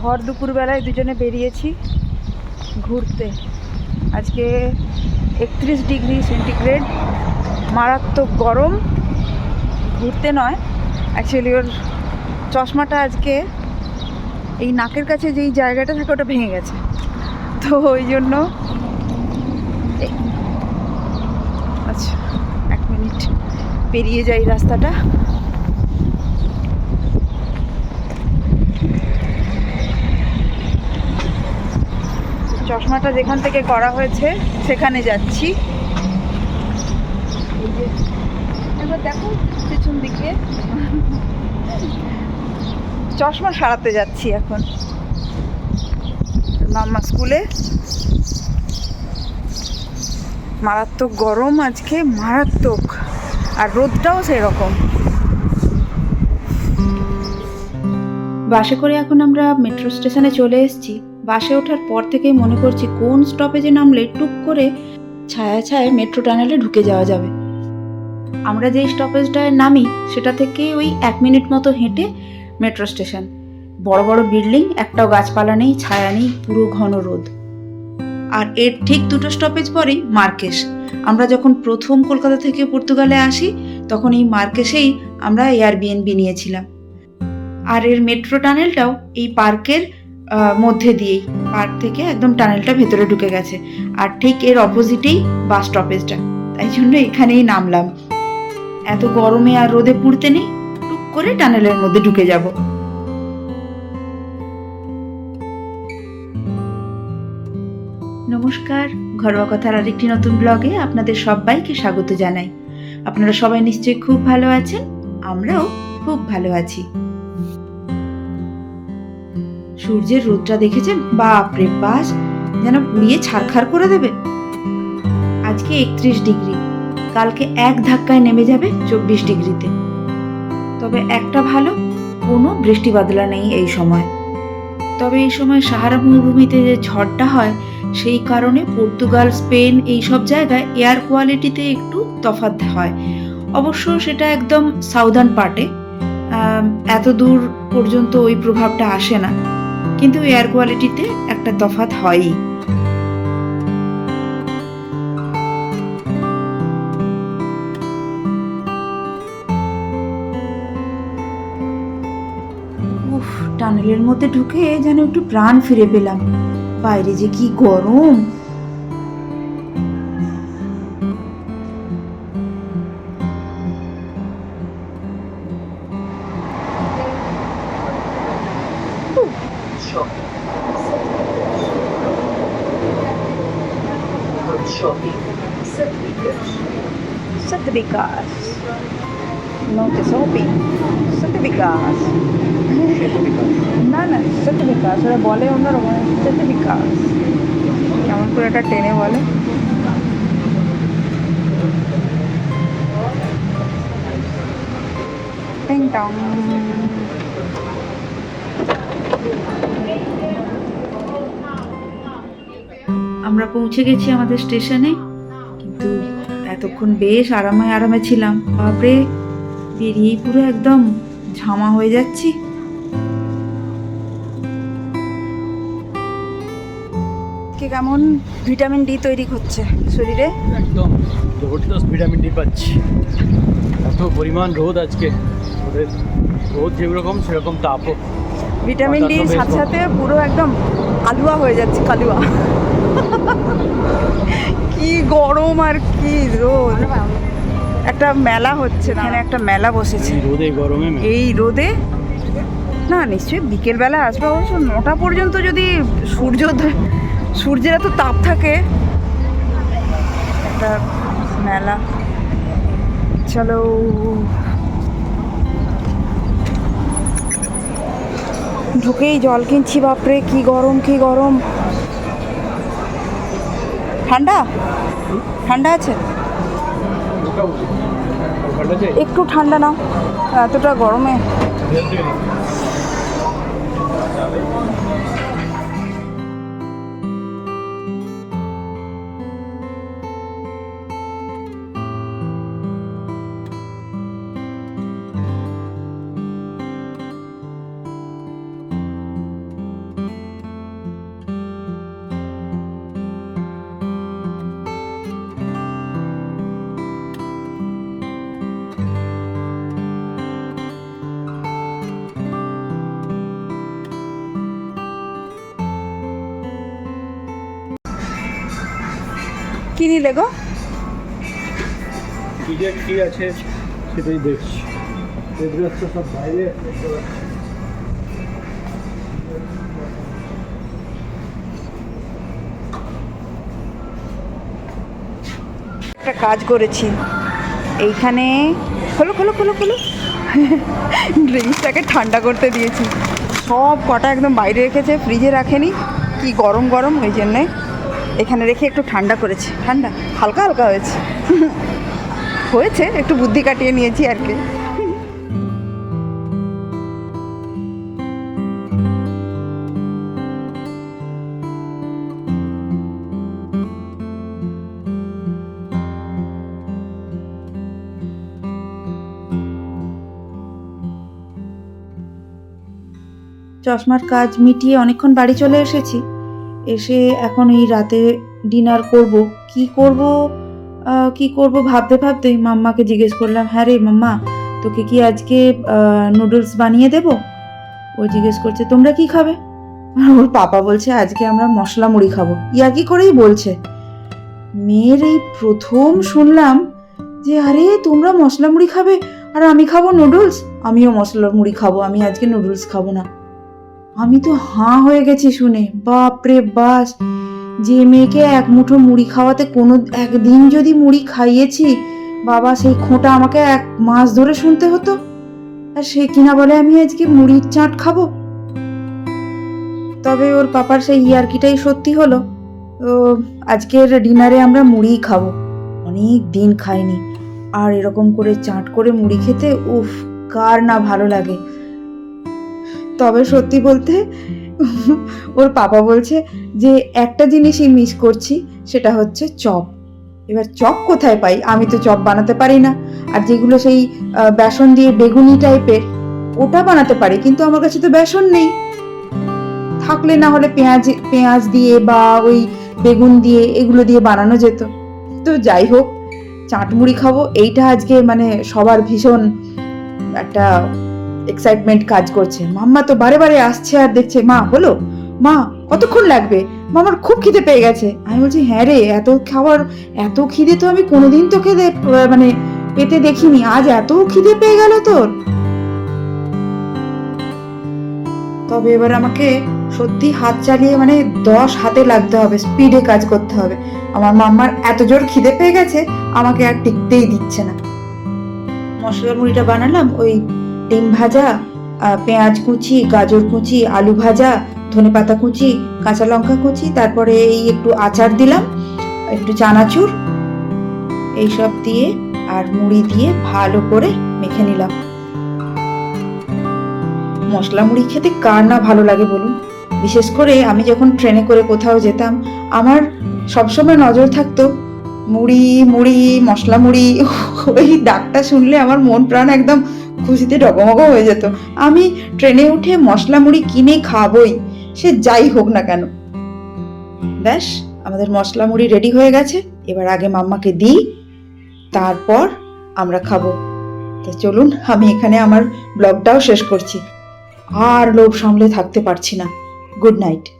ভর দুপুরবেলায় দুজনে বেরিয়েছি ঘুরতে। আজকে একত্রিশ ডিগ্রি সেন্টিগ্রেড, মারাত্মক গরম। ঘুরতে নয় অ্যাকচুয়ালি ওর চশমাটা আজকে এই নাকের কাছে যেই জায়গাটা থাকে ওটা ভেঙে গেছে। তো ওই জন্য আচ্ছা এক মিনিট, পেরিয়ে যাই রাস্তাটা। চশমাটা যেখান থেকে করা হয়েছে, সেখানে যাচ্ছি। একবার দেখো, পেছন দিকে। চশমা সারাতে যাচ্ছি এখন। মাম্মা স্কুলে। মারাত্মক গরম আজকে, মারাত্মক। আর রোদটাও সেরকম। বাসে করে এখন আমরা মেট্রো স্টেশনে চলে এসেছি। বাসে ওঠার পর থেকেই মনে করছি কোন স্টপেজে নামলে টুক করে ছায়া ছায়া মেট্রো টানেলে ঢুকে যাওয়া যাবে। আমরা যেই স্টপেজটায় নামি, সেটা থেকে ওই এক মিনিট মতো হেঁটে মেট্রো স্টেশন বড় বড় বিল্ডিং একটাও গাছপালা নেই, ছায়া নেই, পুরো ঘন রোদ। আর এর ঠিক দুটো স্টপেজ পরেই মার্কেশ। আমরা যখন প্রথম কলকাতা থেকে পর্তুগালে আসি, তখন এই মার্কেশেই আমরা এয়ারবিএনবি নিয়েছিলাম। আর এর মেট্রো টানেলটাও এই পার্কের মধ্যে দিয়েই পার্ক থেকে একদম টানেলটা ভেতরে ঢুকে গেছে। আর ঠিক এর অপোজিটেই বাস স্টপেজটা। তাই জন্য এখানেই নামলাম। এত গরমে আর রোদে পুড়তে নেই, টুক করে টানেলের মধ্যে ঢুকে যাব। নমস্কার, ঘরোয়া কথার আরেকটি নতুন ব্লগে আপনাদের সবাইকে স্বাগত জানাই। আপনারা সবাই নিশ্চয়ই খুব ভালো আছেন, আমরাও খুব ভালো আছি। সূর্যের রোদটা দেখেছেন? বাপরে, বাস! যেন পুড়িয়ে ছারখার করে দেবে। আজকে একত্রিশ ডিগ্রি। কালকে এক ধাক্কায় নেমে যাবে চব্বিশ ডিগ্রিতে। তবে একটা ভালো, কোনো বৃষ্টি বাদলা নেই এই সময়। তবে এই সময় সাহারা মরুভূমিতে যে ঝড়টা হয়, সেই কারণে পর্তুগাল, স্পেন এই সব জায়গায় এয়ার কোয়ালিটিতে একটু তফাৎ হয়। অবশ্য সেটা একদম সাউদার্ন পার্টে এত দূর পর্যন্ত ওই প্রভাবটা আসে না। কিন্তু এয়ার কোয়ালিটিতে একটা তফাৎ হয়ই। টানেলের মধ্যে ঢুকে যেন একটু প্রাণ ফিরে পেলাম। বাইরে যে কি গরম! Certificados. No te shopping. Certificados. না না সার্টিফিকাস ওরা বলে অন্যরকম সার্টিফিকাস কেমন করে একটা টেনে বলে টিং টং আমরা পৌঁছে গেছি আমাদের স্টেশনে। কিন্তু এতক্ষণ বেশ আরামে আরামে ছিলাম। বাপরে বেরিয়েই পুরো একদম ঝামা হয়ে যাচ্ছি। কেমন ভিটামিন ডি তৈরি হচ্ছে শরীরে? একদম জবরদস্ত ভিটামিন ডি পাচ্ছি। এত পরিমাণ রোদ আজকে। রোদ যেরকম সেরকম তাপও। ভিটামিন ডির সাথে সাথে পুরো একদম কালুয়া হয়ে যাচ্ছে কালুয়া। কি গরম আর কি রোদ। একটা মেলা হচ্ছে এখানে একটা মেলা বসেছে। রোদে গরমে এই রোদে? না নিশ্চয়ই বিকেলবেলা আসবে অবশ্য নটা পর্যন্ত যদি সূর্য সূর্যের এত তাপ থাকে একটা মেলা। চলো। ঢুকেই জল কিনছি, বাপরে, কি গরম কি গরম। ঠান্ডা? ঠান্ডা আছে? একটু ঠান্ডা না এতটা গরমে। কি নিলে গো? ফ্রিজে কী আছে সেটাই দেখছি। এগুলো হচ্ছে সব বাইরে। একটা কাজ করেছি। এইখানে খোলো খোলো খোলো খোলো। ড্রিঙ্কসটাকে ঠান্ডা করতে দিয়েছি। সব কটা একদম বাইরে রেখেছে ফ্রিজে রাখেনি। কি গরম গরম ওই জন্যে। এখানে রেখে একটু ঠান্ডা করেছি। ঠান্ডা? হালকা হালকা হয়েছে। হয়েছে, একটু বুদ্ধি কাটিয়ে নিয়েছি আর কি। চশমার কাজ মিটিয়ে অনেকক্ষণ বাড়ি চলে এসেছি। এসে এখন এই রাতে ডিনার করব। কি করব? কি করব ভাবতে ভাবতেই মাম্মাকে জিজ্ঞেস করলাম হ্যাঁ রে মাম্মা, তোকে কি আজকে নুডলস বানিয়ে দেব? ও জিজ্ঞেস করছে, তোমরা কি খাবে? ওর পাপা বলছে, আজকে আমরা মশলা মুড়ি খাব। ইয়া কি করেই বলছে। মেয়ের এই প্রথম শুনলাম যে, আরে, তোমরা মশলা মুড়ি খাবে? আর আমি খাব নুডলস আমিও মশলা মুড়ি খাব, আমি আজকে নুডলস খাব না। আমি তো হাঁ হয়ে গেছি শুনে। বাপরে বাস। যে মেয়েকে এক মুঠো মুড়ি খাওয়াতে কোনো একদিন যদি মুড়ি খাইয়েছি, বাবা সেই খোঁটা আমাকে এক মাস ধরে শুনতে হতো। আর সে কিনা বলে আমি আজকে মুড়ির চাট খাব? তবে ওর পাপার সেই ইয়ার্কিটাই সত্যি হলো। তো আজকের ডিনারে আমরা মুড়িই খাব। অনেক দিন খাইনি। আর এরকম করে চাট করে মুড়ি খেতে, উফ, কার না ভালো লাগে। তবে সত্যি বলতে ওর পাপা বলছে যে একটা জিনিসই মিস করছি, সেটা হচ্ছে চপ। এবার চপ কোথায় পাই? আমি তো চপ বানাতে পারি না। আর যেগুলো সেই বেসন দিয়ে বেগুনি টাইপের ওটা বানাতে পারি, কিন্তু আমার কাছে তো বেসন নেই। থাকলে না হলে পেঁয়াজ পেঁয়াজ দিয়ে বা ওই বেগুন দিয়ে এগুলো দিয়ে বানানো যেত। তো যাই হোক, চাটমুড়ি খাব, এইটা আজকে মানে সবার ভীষণ একটা এক্সাইটমেন্ট কাজ করছে। মাম্মা তো বারে বারে আসছে আর দেখছে, মা, হলো? মা, কতক্ষণ লাগবে? মামার খুব খিদে পেয়ে গেছে। আমি বলছি হ্যাঁ রে, এত খাবার এত খিদে তো আমি কোনোদিন তো খেতে মানে পেতে দেখিনি। আজ এত খিদে পেয়ে গেল তোর। তবে এবার আমাকে সত্যি হাত চালিয়ে মানে দশ হাতে লাগতে হবে স্পিডে কাজ করতে হবে। আমার মাম্মার এত জোর খিদে পেয়ে গেছে, আমাকে আর টিকতেই দিচ্ছে না। মশলা মুড়িটা বানালাম, ওই ডিম ভাজা পেঁয়াজ কুচি, গাজর কুচি, আলু ভাজা ধনে পাতা কুচি, কাঁচা লঙ্কা কুচি, তারপরে এই একটু আচার দিলাম, একটু চানাচুর, এইসব দিয়ে আর মুড়ি দিয়ে ভালো করে মেখে নিলাম। মশলা মুড়ি খেতে কার না ভালো লাগে বলুন? বিশেষ করে আমি যখন ট্রেনে করে কোথাও যেতাম, আমার সবসময় নজর থাকতো, মুড়ি মুড়ি, মশলা মুড়ি, ওই ডাকটা শুনলে আমার মন প্রাণ একদম খুশিতে ডগমগ হয়ে যেত। আমি ট্রেনে উঠে মশলা মুড়ি কিনে খাবই, সে যাই হোক না কেন। ব্যাস, আমাদের মশলা মুড়ি রেডি হয়ে গেছে। এবার আগে মাম্মাকে দিই, তারপর আমরা খাব। তো চলুন, আমি এখানে আমার ব্লগটাও শেষ করছি। আর লোভ সামলে থাকতে পারছি না। Good night.